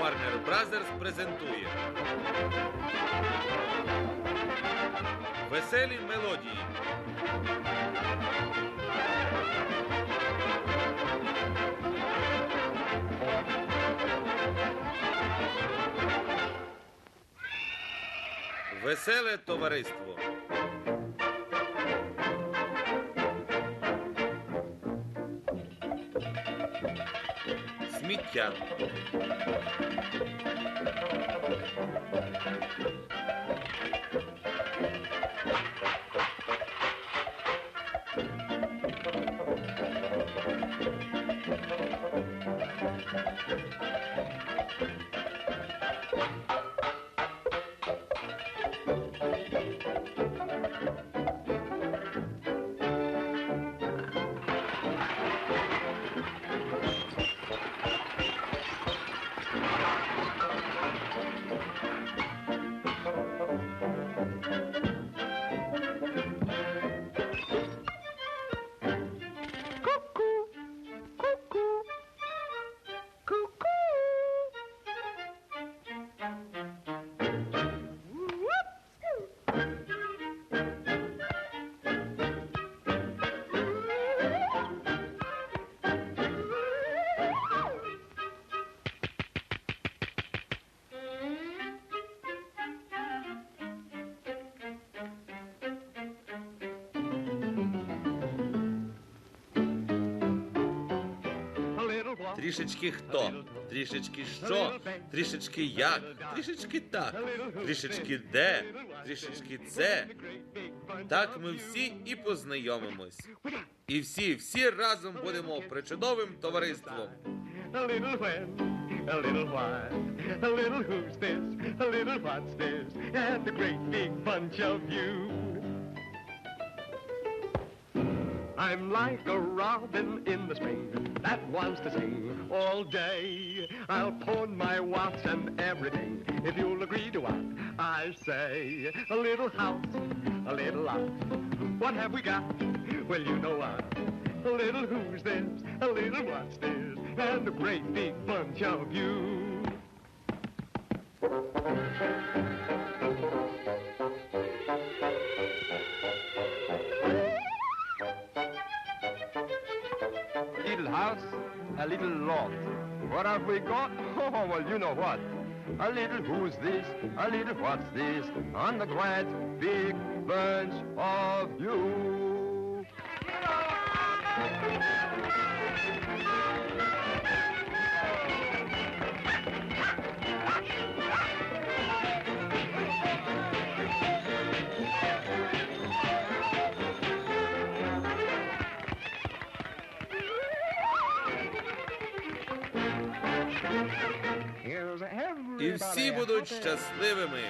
Warner Brothers презентує Веселі мелодії. Веселе товариство. utnyttjar. Трішечки хто, трішечки що, трішечки як, трішечки так, трішечки де, трішечки це. Так ми всі і познайомимось. І всі, всі разом будемо причудовим товариством. A little when, a little why, a little who's this, a little what's this, and a great big bunch of you. I'm like a robin in the spring that wants to sing all day. I'll pawn my watch and everything if you'll agree to what I say. A little house, a little lot. What have we got? Well, you know what. A little who's this, a little what's this, and a great big bunch of you. A little lot. What have we got? Oh, well, you know what. A little who's this, a little what's this, on the great big bunch of you. І всі будуть щасливими.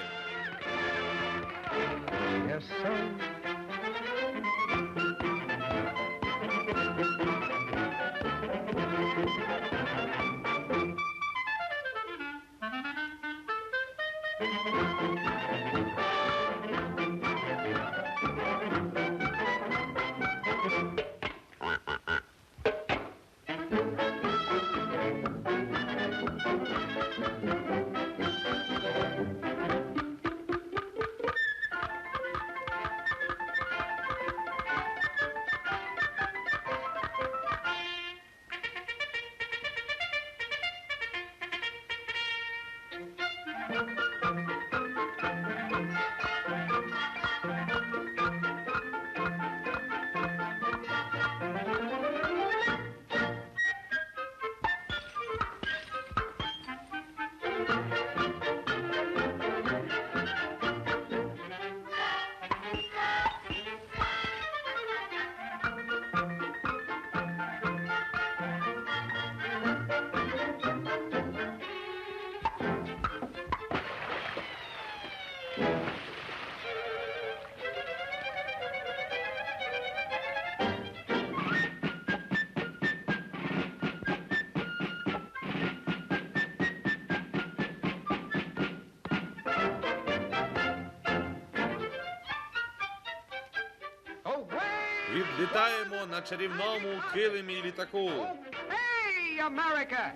Відлітаємо на чарівному килимі літаку. Hey, America!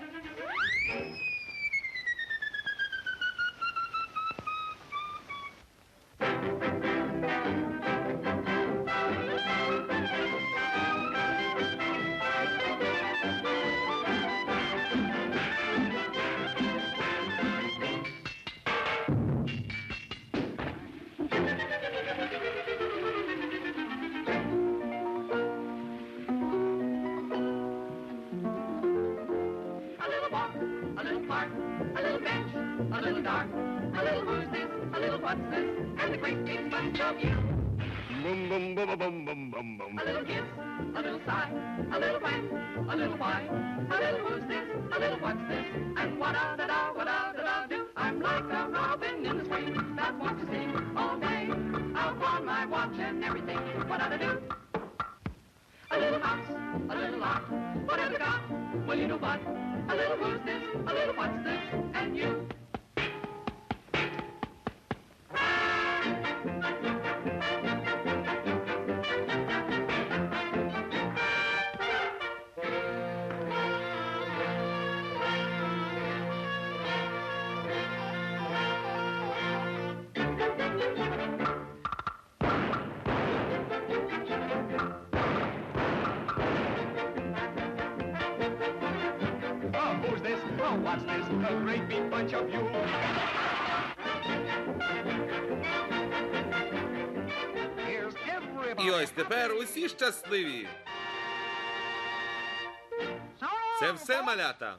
Little park, a little bench, a little dark, a little who's this, a little what's this, and a great big bunch of you. Boom, boom, boom, boom, boom, boom, boom. A little kiss, a little sigh, a little when, a little why, a little who's this, a little what's this, and what da da da, what da da da do. I'm like a robin in the spring that wants to sing all day. I'll pawn my watch and everything. What da da do? A little house, a little lot, whatever got, well you know what. A little who's this, a little what's this, what's this? A great big bunch of you. Here's everybody. І ось тепер усі щасливі. Це все малята.